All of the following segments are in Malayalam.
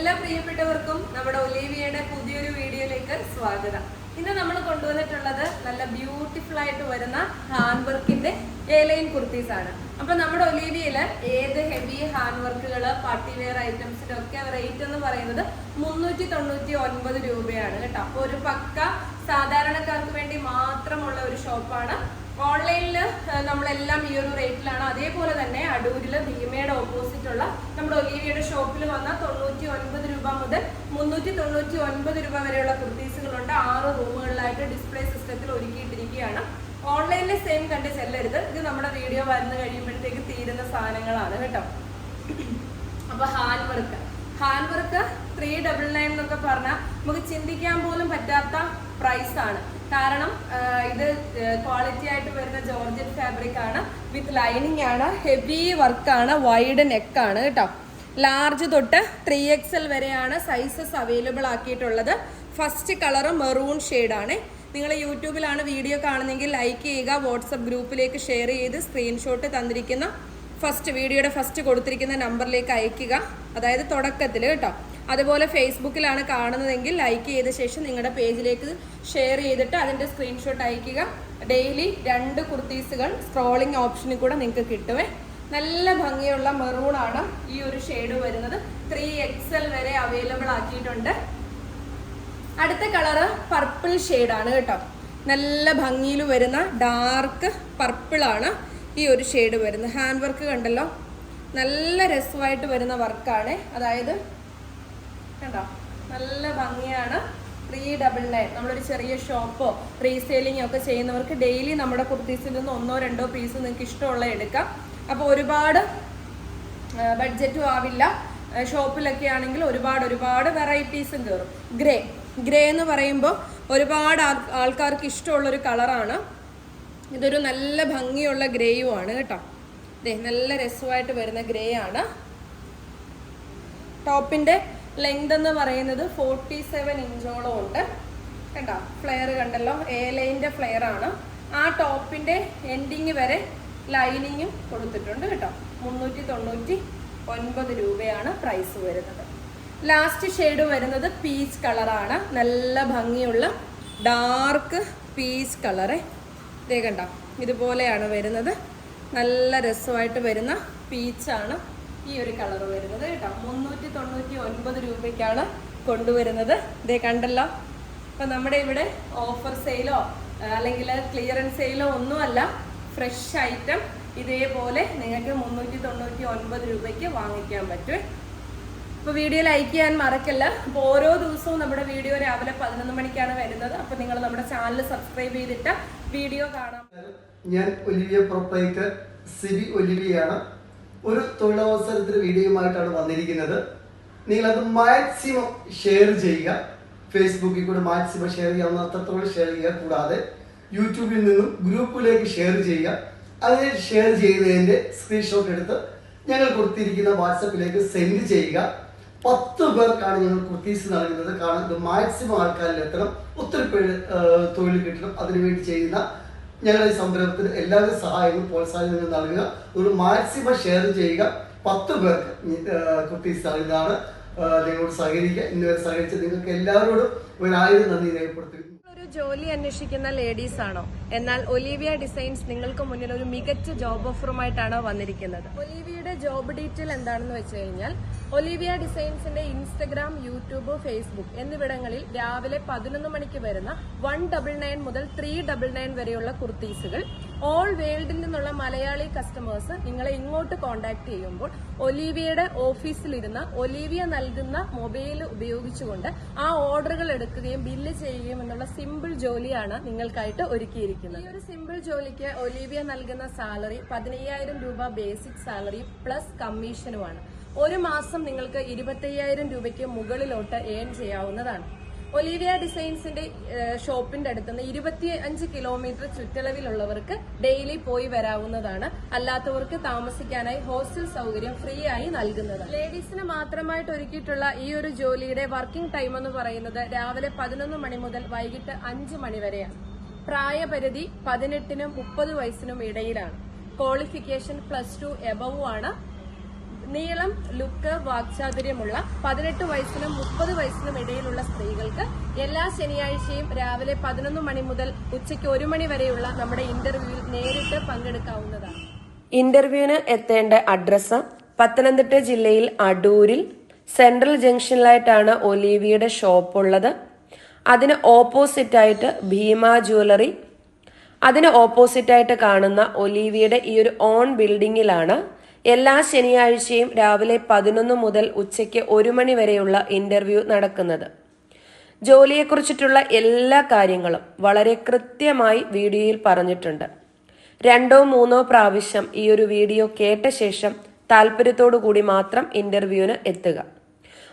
എല്ലാ പ്രിയപ്പെട്ടവർക്കും നമ്മുടെ ഒലീവിയയുടെ പുതിയൊരു വീഡിയോയിലേക്ക് സ്വാഗതം. ഇന്ന് നമ്മൾ കൊണ്ടുവന്നിട്ടുള്ളത് നല്ല ബ്യൂട്ടിഫുൾ ആയിട്ട് വരുന്ന ഹാൻഡ് വർക്കിന്റെ ഏലൈൻ കുർത്തീസ് ആണ്. അപ്പൊ നമ്മുടെ ഒലീവിയയിൽ ഏത് ഹെവി ഹാൻഡ് വർക്കുകൾ പാർട്ടി വെയർ ഐറ്റംസിന്റെ ഒക്കെ റേറ്റ് എന്ന് പറയുന്നത് മുന്നൂറ്റി തൊണ്ണൂറ്റി ഒൻപത് രൂപയാണ് കേട്ടോ. അപ്പൊ ഒരു പക്ക സാധാരണക്കാർക്ക് വേണ്ടി മാത്രമുള്ള ഒരു ഷോപ്പാണ് ഓൺലൈനിൽ നമ്മളെല്ലാം ഈ ഒരു റേറ്റിലാണ് അതേപോലെ തന്നെ അടൂരിൽ ഭീമയുടെ ഓപ്പോസിറ്റുള്ള നമ്മുടെ ഒലീവിയുടെ ഷോപ്പിൽ വന്ന തൊണ്ണൂറ്റി ഒൻപത് രൂപ മുതൽ മുന്നൂറ്റി തൊണ്ണൂറ്റി ഒൻപത് രൂപ വരെയുള്ള കുർത്തീസുകളുണ്ട്. ആറ് റൂമുകളിലായിട്ട് ഡിസ്പ്ലേ സിസ്റ്റത്തിൽ ഒരുക്കിയിട്ടിരിക്കുകയാണ്. ഓൺലൈനിൽ സെയിം കണ്ട് ചെല്ലരുത് ഇത് നമ്മുടെ വീഡിയോ വരുന്ന കഴിയുമ്പോഴത്തേക്ക് തീരുന്ന സാധനങ്ങളാണ് കേട്ടോ. അപ്പോൾ hand work hand work three double nine എന്നൊക്കെ പറഞ്ഞാൽ നമുക്ക് ചിന്തിക്കാൻ പോലും പറ്റാത്ത പ്രൈസാണ് കാരണം ഇത് ക്വാളിറ്റി ആയിട്ട് വരുന്ന ജോർജറ്റ് ഫാബ്രിക് ആണ്. വിത്ത് ലൈനിങ് ആണ് ഹെവി വർക്കാണ് വൈഡ് നെക്ക് ആണ് കേട്ടോ. ലാർജ് തൊട്ട് ത്രീ എക്സ് എൽ വരെയാണ് സൈസസ് അവൈലബിൾ ആക്കിയിട്ടുള്ളത്. ഫസ്റ്റ് കളർ മെറൂൺ ആണ്. നിങ്ങൾ യൂട്യൂബിലാണ് വീഡിയോ കാണുന്നെങ്കിൽ ലൈക്ക് ചെയ്യുക വാട്സപ്പ് ഗ്രൂപ്പിലേക്ക് ഷെയർ ചെയ്ത് സ്ക്രീൻഷോട്ട് തന്നിരിക്കുന്ന ഫസ്റ്റ് വീഡിയോയുടെ ഫസ്റ്റ് കൊടുത്തിരിക്കുന്ന നമ്പറിലേക്ക് അയക്കുക. അതായത് തുടക്കത്തിൽ കേട്ടോ. അതുപോലെ ഫേസ്ബുക്കിലാണ് കാണുന്നതെങ്കിൽ ലൈക്ക് ചെയ്ത ശേഷം നിങ്ങളുടെ പേജിലേക്ക് ഷെയർ ചെയ്തിട്ട് അതിന്റെ സ്ക്രീൻഷോട്ട് അയക്കുക ഡെയിലി രണ്ട് കുർത്തീസുകൾ സ്ക്രോളിംഗ് ഓപ്ഷനിൽ കൂടെ നിങ്ങൾക്ക് കിട്ടുമേ നല്ല ഭംഗിയുള്ള മെറൂണാണ് ഈ ഒരു ഷെയ്ഡ് വരുന്നത്. ത്രീ എക്സൽ വരെ അവൈലബിൾ ആക്കിയിട്ടുണ്ട്. അടുത്ത കളറ് പർപ്പിൾ ആണ് കേട്ടോ. നല്ല ഭംഗിയിൽ വരുന്ന ഡാർക്ക് പർപ്പിളാണ് ഈ ഒരു ഷെയ്ഡ് വരുന്നത്. ഹാൻഡ് വർക്ക് കണ്ടല്ലോ. നല്ല രസമായിട്ട് വരുന്ന വർക്കാണ് അതായത് കണ്ടോ? നല്ല ഭംഗിയാണ്. ത്രീ ഡബിൾ നയൻ നമ്മളൊരു ചെറിയ ഷോപ്പോ റീസെയിലിംഗ് ഒക്കെ ചെയ്യുന്നവർക്ക് ഡെയിലി നമ്മുടെ കുർത്തീസിൽ നിന്ന് ഒന്നോ രണ്ടോ പീസ് നിങ്ങൾക്ക് ഇഷ്ടമുള്ള എടുക്കാം. അപ്പോൾ ഒരുപാട് ബഡ്ജറ്റും ആവില്ല. ഷോപ്പിലൊക്കെ ആണെങ്കിൽ ഒരുപാട് ഒരുപാട് വെറൈറ്റീസും കയറും ഗ്രേ ഗ്രേ എന്ന് പറയുമ്പോൾ ഒരുപാട് ആൾ- ആൾക്കാർക്ക് ഇഷ്ടമുള്ളൊരു കളറാണ് ഇതൊരു നല്ല ഭംഗിയുള്ള ഗ്രേയും ആണ് കേട്ടോ. ദേ നല്ല രസമായിട്ട് വരുന്ന ഗ്രേ ആണ്. ടോപ്പിന്റെ ലെങ്ത് എന്ന് പറയുന്നത് ഫോർട്ടി സെവൻ ഇഞ്ചോളം ഉണ്ട്. കണ്ടോ? ഫ്ലെയർ കണ്ടല്ലോ. എ ലൈന്റെ ഫ്ലെയർ ആണ്. ആ ടോപ്പിന്റെ എൻഡിങ് വരെ ലൈനിങ്ങും കൊടുത്തിട്ടുണ്ട് കേട്ടോ. മുന്നൂറ്റി തൊണ്ണൂറ്റി ഒൻപത് രൂപയാണ് പ്രൈസ് വരുന്നത്. ലാസ്റ്റ് ഷെയ്ഡ് വരുന്നത് പീച്ച് കളറാണ് നല്ല ഭംഗിയുള്ള ഡാർക്ക് പീച്ച് കളറ് ഇതേ കണ്ടോ? ഇതുപോലെയാണ് വരുന്നത്. നല്ല രസമായിട്ട് വരുന്ന പീച്ചാണ് ഈ ഒരു കളർ വരുന്നത് കേട്ടോ. മുന്നൂറ്റി തൊണ്ണൂറ്റി ഒൻപത് രൂപയ്ക്കാണ് കൊണ്ടുവരുന്നത്. ഇതേ കണ്ടല്ലോ. അപ്പൊ നമ്മുടെ ഇവിടെ ഓഫർ സെയിലോ അല്ലെങ്കിൽ ക്ലിയറൻസ് സെയിലോ ഒന്നുമല്ല. ഫ്രഷ് ഐറ്റം ഇതേപോലെ നിങ്ങൾക്ക് മുന്നൂറ്റി തൊണ്ണൂറ്റി ഒൻപത് രൂപയ്ക്ക് വാങ്ങിക്കാൻ പറ്റും. അപ്പോൾ വീഡിയോ ലൈക്ക് ചെയ്യാൻ മറക്കല്ല. അപ്പോൾ ഓരോ ദിവസവും നമ്മുടെ വീഡിയോ രാവിലെ പതിനൊന്ന് മണിക്കാണ് വരുന്നത്. അപ്പോൾ നിങ്ങൾ നമ്മുടെ ചാനൽ സബ്സ്ക്രൈബ് ചെയ്തിട്ട് വീഡിയോ കാണാം. ഞാൻ ഒലിവിയ പ്രൊപ്പറേറ്റർ സിബി ഒലിവിയാണ്. ഒരു തൊഴിലവസരത്തിന് വീഡിയോയുമായിട്ടാണ് വന്നിരിക്കുന്നത്. നിങ്ങൾ അത് മാക്സിമം ഷെയർ ചെയ്യുക. ഫേസ്ബുക്കിൽ കൂടെ മാക്സിമം ഷെയർ ചെയ്യാവുന്ന അത്രത്തോളം ഷെയർ ചെയ്യുക. കൂടാതെ യൂട്യൂബിൽ നിന്നും ഗ്രൂപ്പിലേക്ക് ഷെയർ ചെയ്യുക. അതിനെ ഷെയർ ചെയ്തതിന്റെ സ്ക്രീൻഷോട്ട് എടുത്ത് ഞങ്ങൾ കൊടുത്തിരിക്കുന്ന വാട്സപ്പിലേക്ക് സെൻഡ് ചെയ്യുക. പത്ത് പേർക്കാണ് ഞങ്ങൾ കുർത്തീസ് നൽകുന്നത്. കാരണം ഇത് മാക്സിമം ആൾക്കാരിൽ എത്തണം ഒത്തിരി പേര് തൊഴിൽ കിട്ടണം. അതിനുവേണ്ടി ചെയ്യുന്ന ഞങ്ങളുടെ ഈ സംരംഭത്തിന് എല്ലാവരും സഹായങ്ങളും പ്രോത്സാഹനങ്ങളും നൽകുക. ഒരു മാക്സിമം ഷെയർ ചെയ്യുക. പത്ത് പേർക്ക് കുട്ടീസ് ആ, നിങ്ങളോട് സഹകരിക്കുക. ഇന്നുവരെ സഹകരിച്ച നിങ്ങൾക്ക് എല്ലാവരോടും ഒരായിരം നന്ദി രേഖപ്പെടുത്തുന്നു. ഒരു ജോലി അന്വേഷിക്കുന്ന ലേഡീസ് ആണോ? എന്നാൽ ഒലീവിയ ഡിസൈൻസ് നിങ്ങൾക്ക് മുന്നിൽ ഒരു മികച്ച ജോബ് ഓഫറുമായിട്ടാണ് വന്നിരിക്കുന്നത്? ഒലീവിയയുടെ ജോബ് ഡീറ്റെയിൽ എന്താണെന്ന് വെച്ച് കഴിഞ്ഞാൽ ഒലീവിയ ഡിസൈൻസിന്റെ ഇൻസ്റ്റഗ്രാം യൂട്യൂബ് ഫേസ്ബുക്ക് എന്നിവിടങ്ങളിൽ രാവിലെ പതിനൊന്ന് മണിക്ക് വരുന്ന വൺ ഡബിൾ നയൻ മുതൽ ത്രീ ഡബിൾ നയൻ വരെയുള്ള കുർത്തീസുകൾ ഓൾ വേൾഡിൽ നിന്നുള്ള മലയാളി കസ്റ്റമേഴ്സ് നിങ്ങളെ ഇങ്ങോട്ട് കോൺടാക്ട് ചെയ്യുമ്പോൾ ഒലീവിയയുടെ ഓഫീസിലിരുന്ന് ഒലീവിയ നൽകുന്ന മൊബൈൽ ഉപയോഗിച്ചുകൊണ്ട് ആ ഓർഡറുകൾ എടുക്കുകയും ബില്ല് ചെയ്യുകയും എന്നുള്ള സിമ്പിൾ ജോലിയാണ് നിങ്ങൾക്കായിട്ട് ഒരുക്കിയിരിക്കുന്നത്. ഈ ഒരു സിമ്പിൾ ജോലിക്ക് ഒലീവിയ നൽകുന്ന സാലറി പതിനയ്യായിരം രൂപ ബേസിക് സാലറി പ്ലസ് കമ്മീഷനുമാണ് ഒരു മാസം നിങ്ങൾക്ക് ഇരുപത്തയ്യായിരം രൂപയ്ക്ക് മുകളിലോട്ട് ഏൺ ചെയ്യാവുന്നതാണ്. ഒലീവിയ ഡിസൈൻസിന്റെ ഷോപ്പിന്റെ അടുത്തുനിന്ന് ഇരുപത്തി അഞ്ച് കിലോമീറ്റർ ചുറ്റളവിലുള്ളവർക്ക് ഡെയിലി പോയി വരാവുന്നതാണ്. അല്ലാത്തവർക്ക് താമസിക്കാനായി ഹോസ്റ്റൽ സൗകര്യം ഫ്രീ ആയി നൽകുന്നതാണ് ലേഡീസിന് മാത്രമായിട്ട് ഒരുക്കിയിട്ടുള്ള ഈ ഒരു ജോലിയുടെ വർക്കിംഗ് ടൈം എന്ന് പറയുന്നത് രാവിലെ പതിനൊന്ന് മണി മുതൽ വൈകിട്ട് അഞ്ച് മണി വരെയാണ്. പ്രായപരിധി പതിനെട്ടിനും മുപ്പത് വയസ്സിനും ഇടയിലാണ്. ക്വാളിഫിക്കേഷൻ പ്ലസ് ടു എബവുമാണ് ആണ് നീളം ലുക്ക് വാക്ചാതുര്യമുള്ള പതിനെട്ട് വയസ്സിനും മുപ്പത് വയസ്സിനും ഇടയിലുള്ള സ്ത്രീകൾക്ക് എല്ലാ ശനിയാഴ്ചയും രാവിലെ പതിനൊന്ന് മണി മുതൽ ഉച്ചയ്ക്ക് ഒരു മണി വരെയുള്ള നമ്മുടെ ഇന്റർവ്യൂവിൽ നേരിട്ട് പങ്കെടുക്കാവുന്നതാണ്. ഇന്റർവ്യൂവിന് എത്തേണ്ട അഡ്രസ്സ് പത്തനംതിട്ട ജില്ലയിൽ അടൂരിൽ സെൻട്രൽ ജംഗ്ഷനിലായിട്ടാണ് ഒലീവിയുടെ ഷോപ്പ് ഉള്ളത് അതിന് ഓപ്പോസിറ്റ് ആയിട്ട് ഭീമ ജ്വല്ലറി. അതിന് ഓപ്പോസിറ്റ് ആയിട്ട് കാണുന്ന ഒലീവിയുടെ ഈ ഒരു ഓൺ ബിൽഡിങ്ങിലാണ് എല്ലാ ശനിയാഴ്ചയും രാവിലെ പതിനൊന്ന് മുതൽ ഉച്ചയ്ക്ക് ഒരു മണി വരെയുള്ള ഇന്റർവ്യൂ നടക്കുന്നത്. ജോലിയെക്കുറിച്ചിട്ടുള്ള എല്ലാ കാര്യങ്ങളും വളരെ കൃത്യമായി വീഡിയോയിൽ പറഞ്ഞിട്ടുണ്ട്. രണ്ടോ മൂന്നോ പ്രാവശ്യം ഈ ഒരു വീഡിയോ കേട്ട ശേഷം താല്പര്യത്തോടു കൂടി മാത്രം ഇന്റർവ്യൂവിന് എത്തുക.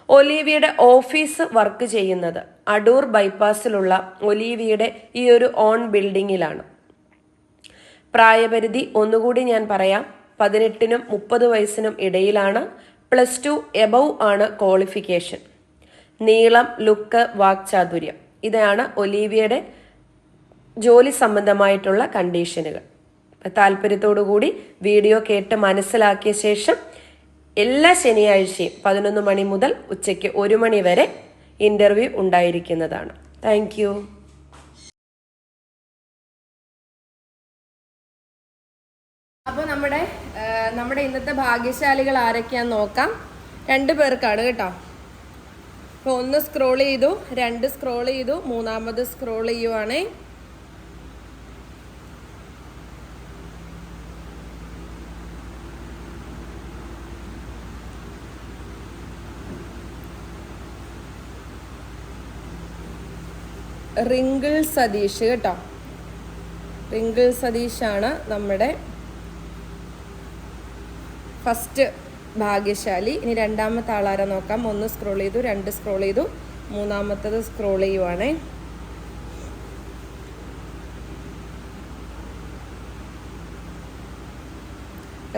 ഒലീവിയുടെ ഓഫീസ് വർക്ക് ചെയ്യുന്നത് അടൂർ ബൈപ്പാസിലുള്ള ഒലീവിയുടെ ഈ ഒരു ഓൺ ബിൽഡിങ്ങിലാണ്. പ്രായപരിധി ഒന്നുകൂടി ഞാൻ പറയാം. പതിനെട്ടിനും മുപ്പത് വയസ്സിനും ഇടയിലാണ് പ്ലസ് ടു എബവ് ആണ് ക്വാളിഫിക്കേഷൻ. നീളം ലുക്ക് വാക്ചാതുര്യം. ഇതാണ് ഒലീവിയയുടെ ജോലി സംബന്ധമായിട്ടുള്ള കണ്ടീഷനുകൾ. താല്പര്യത്തോടു കൂടി വീഡിയോ കേട്ട് മനസ്സിലാക്കിയ ശേഷം എല്ലാ ശനിയാഴ്ചയും പതിനൊന്ന് മണി മുതൽ ഉച്ചയ്ക്ക് ഒരു മണി വരെ ഇന്റർവ്യൂ ഉണ്ടായിരിക്കുന്നതാണ്. താങ്ക് നമ്മുടെ ഇന്നത്തെ ഭാഗ്യശാലികൾ ആരൊക്കെയാന്ന് നോക്കാം. രണ്ട് പേർക്കാണ് കേട്ടോ. അപ്പോൾ ഒന്ന് സ്ക്രോൾ ചെയ്തു രണ്ട് സ്ക്രോൾ ചെയ്തു മൂന്നാമത് സ്ക്രോൾ ചെയ്യുവാണേ. റിങ്കിൾ സതീഷ് കേട്ടോ. റിങ്കിൾ സതീഷാണ് നമ്മുടെ ഫസ്റ്റ് ഭാഗ്യശാലി. ഇനി രണ്ടാമത്തെ ആളാരെ നോക്കാം. ഒന്ന് സ്ക്രോൾ ചെയ്തു രണ്ട് സ്ക്രോൾ ചെയ്തു. മൂന്നാമത്തത് സ്ക്രോൾ ചെയ്യുവാണ്.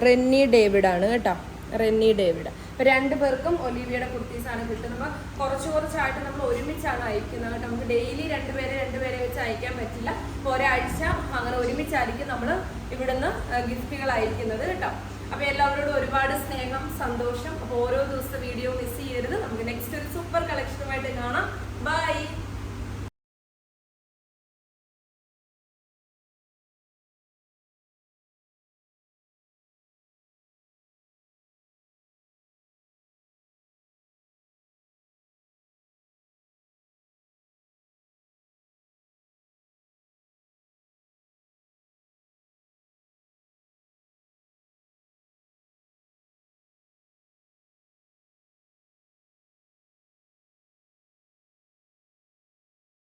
റെന്നി ഡേവിഡ് ആണ് കേട്ടോ. Renny David. അപ്പൊ രണ്ടു പേർക്കും ഒലിവിയുടെ ആണ് കിട്ടുന്നത്. കുറച്ച് കുറച്ചായിട്ട് നമ്മൾ ഒരുമിച്ചാണ് അയക്കുന്നത് കേട്ടോ. നമുക്ക് ഡെയിലി രണ്ടുപേരെ രണ്ടുപേരെ വെച്ച് അയക്കാൻ പറ്റില്ല. ഒരാഴ്ച അങ്ങനെ ഒരുമിച്ചായിരിക്കും നമ്മൾ ഇവിടുന്ന് ഗിഫ്റ്റുകൾ അയക്കുന്നത് കേട്ടോ. അപ്പൊ എല്ലാവരോടും ഒരുപാട് സ്നേഹം സന്തോഷം. ഓരോ ദിവസത്തെ വീഡിയോ മിസ് ചെയ്യരുത്. നമുക്ക് നെക്സ്റ്റ് ഒരു സൂപ്പർ കളക്ഷനുമായിട്ട് കാണാം. ബൈ